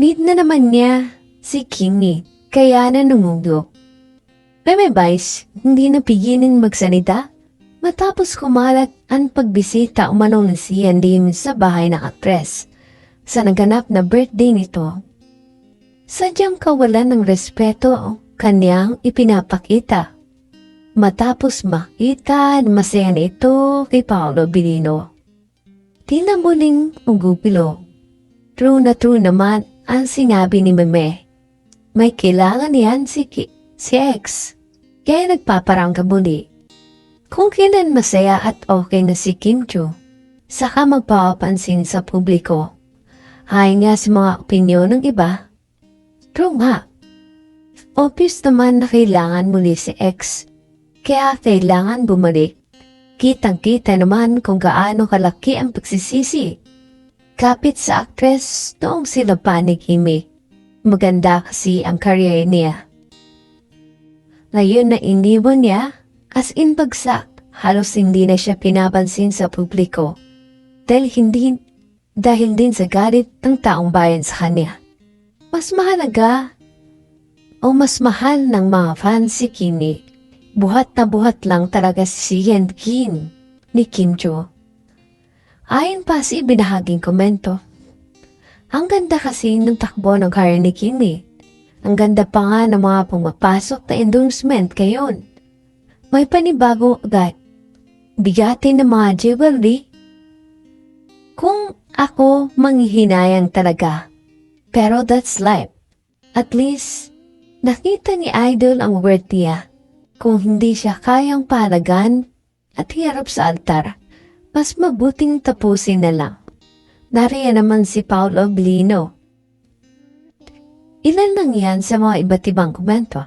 Need na naman niya si Kimi, kaya nanungundo. Meme Vice, hindi napigilin magsalita matapos kumalat ang pagbisita umano ni si Dim sa bahay ng aktres sa naganap na birthday nito. Sadyang kawalan ng respeto kanyang ipinapakita. Matapos makita na masaya na ito kay Paolo Bilino. Tila muling ugupilo. True na true naman ang sinabi ni Meme. May kailangan yan si, Ki- si X. Kaya nagpaparangka muli. Kung kailan masaya at okay na si Kim Cho, saka magpapansin sa publiko. Hay nga sa mga opinyon ng iba. True nga. Obvious naman na kailangan muli si X. Kaya kailangan bumalik. Kitang-kita naman kung gaano kalaki ang pagsisisi. Kapit sa aktres noong sila panigimik. Maganda kasi ang career niya. Ngayon na iniwan niya, as in bagsak, halos hindi na siya pinapansin sa publiko. Dahil hindi, dahil din sa galit ng taong bayan sa kanya. Mas mahalaga o mas mahal ng mga fans si Kimi. Buhat na buhat lang talaga si Yen Kim ni Kim Jo. Ayon pa sa ibinahaging komento. Ang ganda kasi ng takbo ng career ni Kimi. Ang ganda pa nga ng mga pumapasok na endorsement kayon. May panibago agad. Bigatin ng mga jewelry. Kung ako manghihinayang talaga. Pero that's life. At least, nakita ni Idol ang worth niya. Kung hindi siya kayang palagan at hirap sa altar, mas mabuting tapusin na lang. Nariyan naman si Paolo Blino. Ilan lang yan sa mga iba't ibang komento.